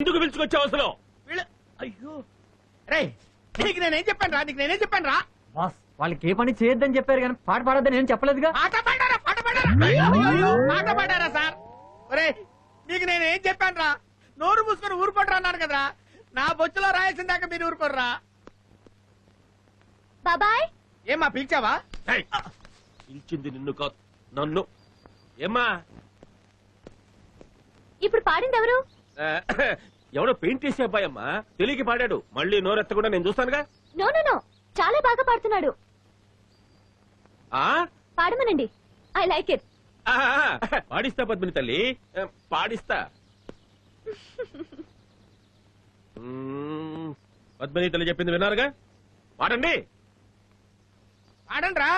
ఎందుకు పిలుచుకొచ్చావు అసలు వీళ్ళు అయ్యో. రే నీకు నేనేం చెప్పాను రా నీకు నేనేం చెప్పాను రా? బాస్ వాళ్ళకి ఏ పని చేయొద్దని చెప్పారు కానీ పాట పాడొద్దని నేను చెప్పలేదుగా? పాట పాడారా పాట పాడారా? అయ్యో, పాట పాడారా సార్? ఒరే నీకు నేనేం చెప్పాను రా? నోరు మూసుకొని ఊరుకోట్రా అన్నాను కదరా. నా బొచ్చులో రాయాల్సిన దాకా మీరు ఊరుకోర్రా బాబాయ్? ఏమ్మా పిలిచావా? ఏయ్, పిలిచింది నిన్ను కాదు నన్ను. ఏమ్మా? ఇప్పుడు పాడింది ఎవరు? ఎవడో పెయింట్ చేసే అబ్బాయి అమ్మా తెలియకి పాడాడు. మళ్ళీ నోరెత్తకుండా నేను చూస్తానుగా? No no no. చాలా బాగా పాడుతున్నాడు. ఆ? పాడమనండి. ఐ లైక్ ఇట్ ఆ, పాడిస్తా పద్మిని తల్లి. ఆ, పాడిస్తా. మ్మ్, పద్మిని తల్లి చెప్పింది విన్నారుగా? పాడండి. పాడండి రా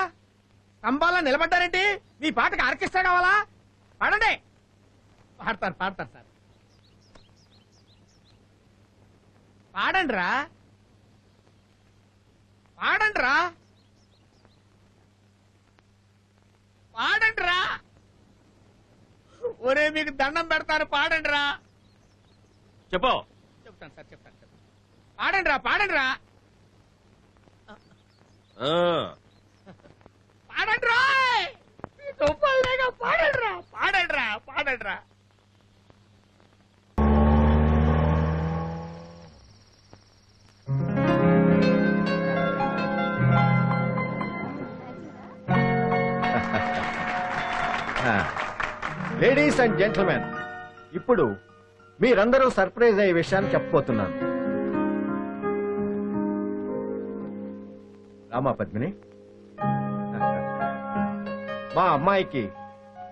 స్తంభాల్లో నిలబడ్డారేంటి? మీ పాటకి ఆర్కెస్ట్రా కావాలా? పాడండి. పాడతారు పాడతారు సార్. పాడండి రా పాడండి రా పాడండి రా ఒరే మీకు దండం పెడతారు పాడండి రా చెప్పు. చెప్తాను సార్ చెప్తాను పాడండి రా పాడండి రా ఆ, పాడండి రా పాడండి రా పాడండి రా పాడండి రా లేడీస్ అండ్ జెంట్మెన్ ఇప్పుడు మీరందరూ సర్ప్రైజ్ అయ్యే విషయాన్ని చెప్పబోతున్నాను. రామా పద్మిని. మా అమ్మాయికి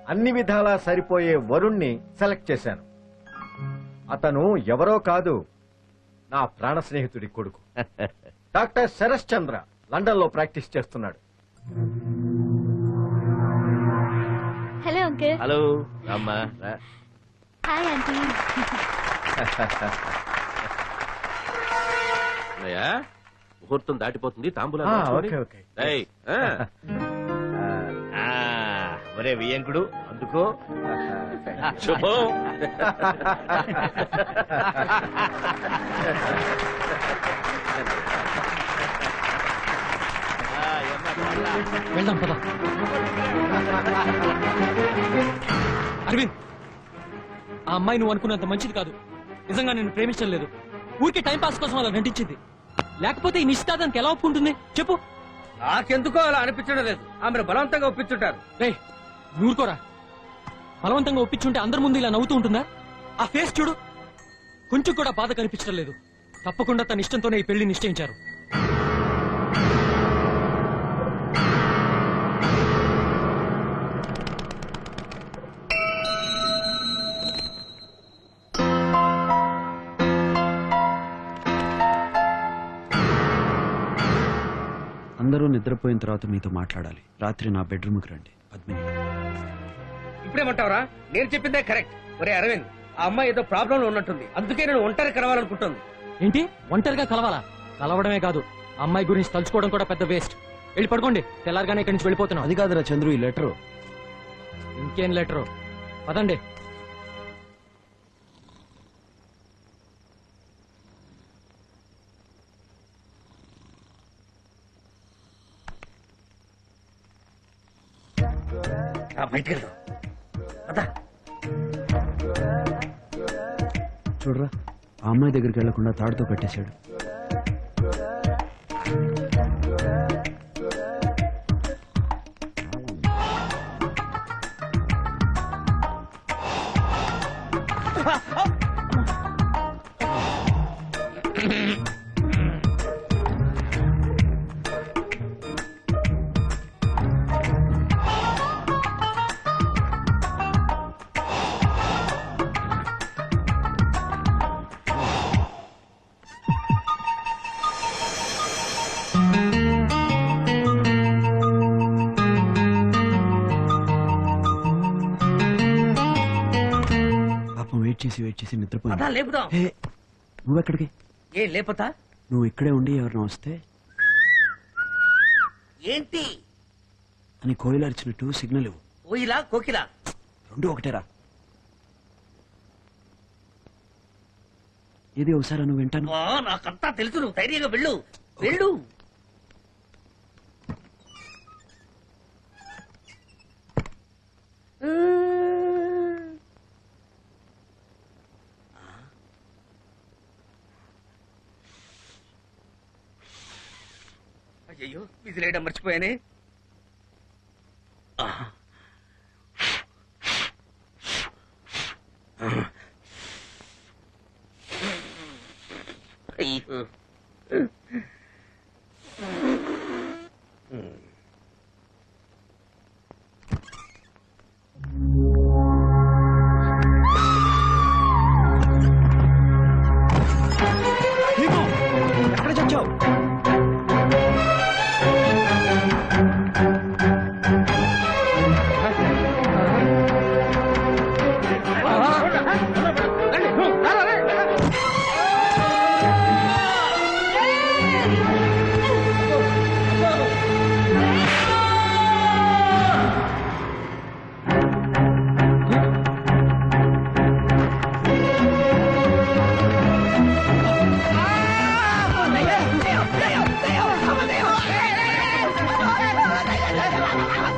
అన్ని విధాలా సరిపోయే వరుణ్ణి సెలెక్ట్ చేశాను. అతను ఎవరో కాదు నా ప్రాణ స్నేహితుడి కొడుకు. డాక్టర్ శరత్ చంద్ర లండన్లో ప్రాక్టీస్ చేస్తున్నాడు. అంకుల్ హలో రామ్మా రా. హాయ్ ఆంటీ ముహూర్తం దాటిపోతుంది తాంబూలం ఆ, మార్చుకోండి. Okay, okay. ఏయ్, ఆ. ఒరే వియంకుడు అందుకో శుభం వెళ్దాం పద. అరవింద్ ఆ అమ్మాయి నువ్వు అనుకున్నంత మంచిది కాదు. నిజంగా నేను ప్రేమించడం లేదు. ఊరికే టైం పాస్ కోసం అలా నటించింది. లేకపోతే ఈ నిశ్చితార్థానికి ఎలా ఒప్పుకుంటుంది? చెప్పు. నాకెందుకో అలా అనిపించడం లేదు. ఆమెను బలవంతంగా ఒప్పించుంటారు. రే నూరుకోరా. బలవంతంగా ఒప్పించుంటే అందరి ముందు ఇలా నవ్వుతూ ఉంటుందా? ఆ ఫేస్ చూడు. కొంచెం కూడా బాధ కనిపించడం లేదు. తప్పకుండా తన ఇష్టంతోనే ఈ పెళ్ళి నిశ్చయించారు. అందరూ నిద్రపోయిన తర్వాత మీతో మాట్లాడాలి. రాత్రి నా బెడ్రూమ్కి రండి. పద్మిని ఇప్పుడేమంటావరా నేను చెప్పిందే కరెక్ట్. ఒరే అరవింద్ ఆ అమ్మాయి ఏదో ప్రాబ్లం ఉన్నట్టుంది. అందుకే నేను ఒంటరి కలవాలనుకుంటుంది. ఏంటి? ఒంటరిగా కలవాలా? కలవడమే కాదు. ఆ అమ్మాయి గురించి తలుచుకోవడం కూడా పెద్ద వేస్ట్. వెళ్ళి పడుకోండి. తెల్లారగానే ఇక్కడి నుంచి వెళ్ళిపోతున్నాం. అది కాదురా చంద్రు ఈ లెటరు. ఇంకేం లెటరు? పదండి రా, బయటికి వెళ్దాం అదా. చూడరా ఆ అమ్మాయి దగ్గరికి వెళ్ళకుండా తాడుతో కట్టేశాడు చేసి అదా నిద్రపోయింది లేపుదాం. నువ్వెక్కడికి ఏ లేపతా? నువ్వు ఇక్కడే ఉండి ఎవరిని వస్తే ఏంటి? అని కోయిలు అరిచినట్టు సిగ్నల్ ఇవ్వు. కోయిలా కోకిలా? రెండు ఒకటేరా. ఏది ఒకసారి నువ్వు వింటాను? నాకంతా తెలుసు. నువ్వు ధైర్యంగా వెళ్ళు. వెళ్ళు. అయ్యో విజిలేయడం మర్చిపోయానే. అయ్యో.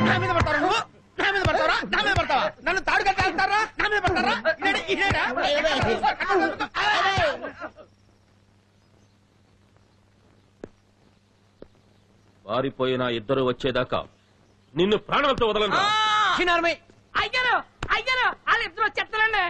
నా మీద పడతారా నువ్వు నా మీద పడతారా నా మీద పడతావా? నన్ను తాడు కట్టారా నా మీద పడతారా ఇదేనా? పారిపోయిన ఇద్దరు వచ్చేదాకా నిన్ను ప్రాణాలతో వదలను అయ్యారు అయ్యారు వాళ్ళు ఇద్దరు వచ్చేస్తారండి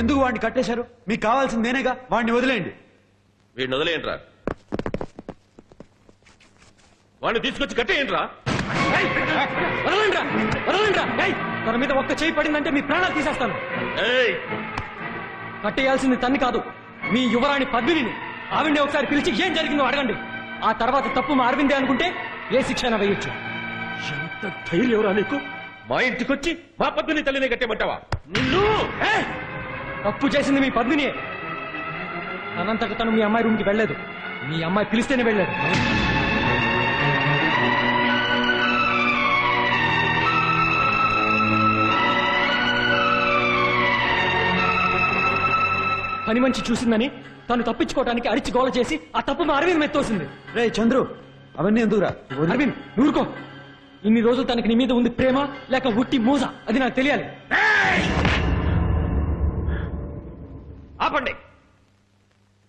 ఎందుకు వాడిని కట్టేశారు? మీకు కావాల్సింది నేనేగా? వాడిని వదిలేయండి. వీడిని వదిలేయంట్రా వాడిని తీసుకొచ్చి కట్టేయంట్రా వదలండ్రా వదలండ్రా. ఏయ్, తన మీద ఒక్క చేయి పడిందంటే మీ ప్రాణాలు తీసేస్తాను. కట్టేయాల్సింది తన్ని కాదు మీ యువరాణి పద్మినిని. ఆవిడ్ని ఒకసారి పిలిచి ఏం జరిగిందో అడగండి. ఆ తర్వాత తప్పు మా అరవిందే అనుకుంటే ఏ శిక్షణ వేయొచ్చు. ఎంత ధైర్యం ఎవరా నీకు? మా ఇంటికొచ్చి మా పద్దుని తల్లిని కట్టేమంటావా నిన్ను! తప్పు చేసింది మీ పద్మిని తనంతట తను మీ అమ్మాయి రూమ్కి వెళ్ళలేదు. మీ అమ్మాయి పిలిస్తేనే వెళ్ళలేదు. పని మంచి చూసిందని తను తప్పించుకోవడానికి అరిచి గోల చేసి ఆ తప్పు మా అరవింద్ మెత్తోసింది. రే చంద్రు అవన్నీ ఎందుకురా. అరవింద్ నూరుకో. ఇన్ని రోజులు తనకి నీ మీద ఉంది ప్రేమ లేక ఉట్టి మూజ అది నాకు తెలియాలి. ఆపండి.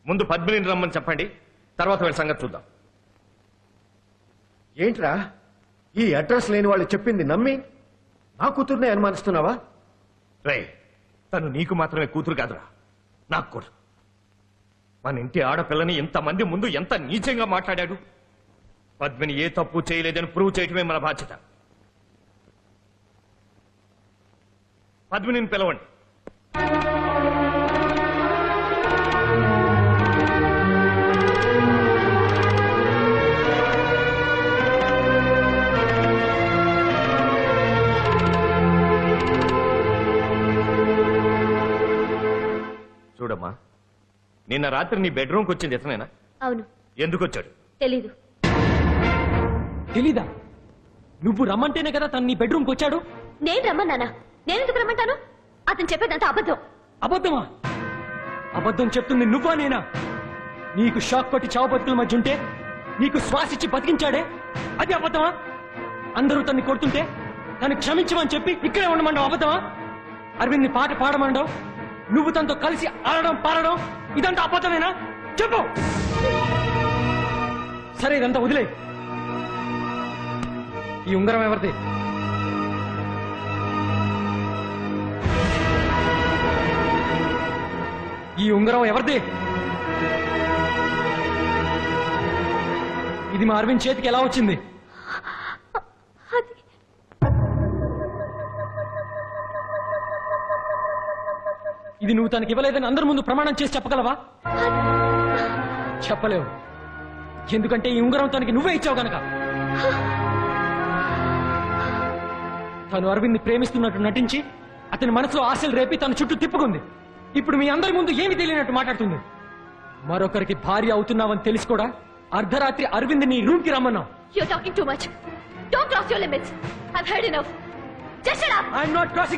ముందు పద్మిని రమ్మని చెప్పండి తర్వాత వీళ్ళ సంగతి చూద్దాం. ఏంట్రా? ఈ అడ్రస్ లేని వాళ్ళు చెప్పింది నమ్మి? నా కూతుర్నే అనుమానిస్తున్నావా? రే తను నీకు మాత్రమే కూతురు కాదురా. నాకు కూడా. మన ఇంటి ఆడపిల్లని ఇంతమంది ముందు ఎంత నీచంగా మాట్లాడాడు? పద్మిని ఏ తప్పు చేయలేదని ప్రూవ్ చేయటమే మన బాధ్యత. పద్మినిని పిలవండి. నిన్న రాత్రి నీ బెడ్రూమ్కి వచ్చింది ఇతనేనా అవును. ఎందుకు వచ్చాడు తెలీదు. తెలీదా? నువ్వు రమ్మంటేనే కదా తను నీ బెడ్రూమ్కి వచ్చాడు? నేను రమ్మన్నానా? నేను ఎందుకు రమ్మంటాను? అతను చెప్పేదంతా అబద్ధం. అబద్ధమా? అబద్ధం చెప్తుంది నువ్వా నేనా? నీకు షాక్ కొట్టి చావు బతుకుల మధ్య ఉంటే నీకు శ్వాస ఇచ్చి బతికించాడే? అది అబద్ధమా? అందరూ తన్ని కొడుతుంటే తను క్షమించమని చెప్పి ఇక్కడే ఉండమండవు అబద్ధమా? అరవింద్ పాట పాడమండవు నువ్వు తనతో కలిసి ఆడడం పాడడం ఇదంతా అబద్ధమేనా? చెప్పు! సరే ఇదంతా వదిలే. ఈ ఉంగరం ఎవరిది? ఈ ఉంగరం ఎవరిది? ఇది మా అరవింద్ చేతికి ఎలా వచ్చింది? ఇది నువ్వు తనకి ఇవ్వలేదని అందరి ముందు ప్రమాణం చేసి చెప్పగలవా చెప్పలేవు ఎందుకంటే ఈ ఉంగరం తనకి నువ్వే ఇచ్చావు గనక తను అరవింద్ ప్రేమిస్తున్నట్టు నటించి అతని మనసులో ఆశలు రేపి తన చుట్టూ తిప్పుకుంది ఇప్పుడు మీ అందరి ముందు ఏమి తెలియనట్టు మాట్లాడుతుంది మరొకరికి భార్య అవుతున్నావని తెలిసి కూడా అర్ధరాత్రి అరవింద్ నీ రూమ్కి రమ్మన్నావు You're talking too much. Don't cross your limits. I've heard enough. Just shut up. I'm not crossing